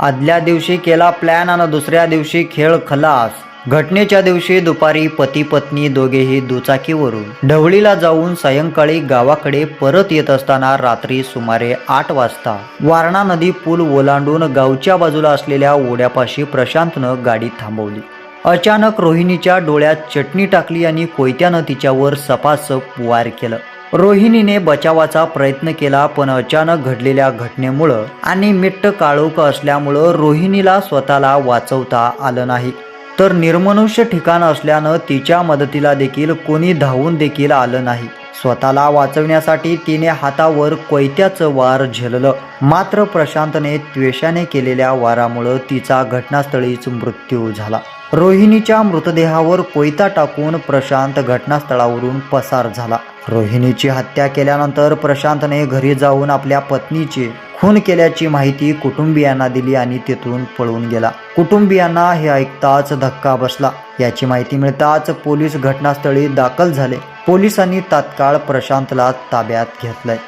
आदल्या दिवशी केला प्लॅन आणि दुसऱ्या दिवशी खेळ खलास. घटनेच्या दिवशी दुपारी पती पत्नी दोघेही दुचाकीवरून ढवळीला जाऊन सायंकाळी गावाकडे परत येत असताना रात्री सुमारे आठ वाजता वारणा नदी पूल ओलांडून गावच्या बाजूला असलेल्या ओढ्यापाशी प्रशांतनं गाडी थांबवली. अचानक रोहिणीच्या डोळ्यात चटणी टाकली आणि कोयत्यानं तिच्यावर सपासप वार केलं. रोहिणीने बचावाचा प्रयत्न केला पण अचानक घडलेल्या घटनेमुळं आणि मिट्ट काळोख असल्यामुळं रोहिणीला स्वतःला वाचवता आलं नाही. तर निर्मनुष्य ठिकाण असल्यानं तिच्या मदतीला देखील कोणी धावून देखील आलं नाही. स्वतःला वाचवण्यासाठी तिने हातावर कोयत्याचं वार झेललं. मात्र प्रशांतने त्वेषाने केलेल्या वारामुळं तिचा घटनास्थळीच मृत्यू झाला. रोहिणीच्या मृतदेहावर कोयता टाकून प्रशांत घटनास्थळावरून पसार झाला. रोहिणीची हत्या केल्यानंतर प्रशांतने घरी जाऊन आपल्या पत्नीचे खून केल्याची माहिती कुटुंबियांना दिली आणि तिथून पळून गेला. कुटुंबियांना हे ऐकताच धक्का बसला. याची माहिती मिळताच पोलीस घटनास्थळी दाखल झाले. पोलिसांनी तात्काळ प्रशांतला ताब्यात घेतलंय.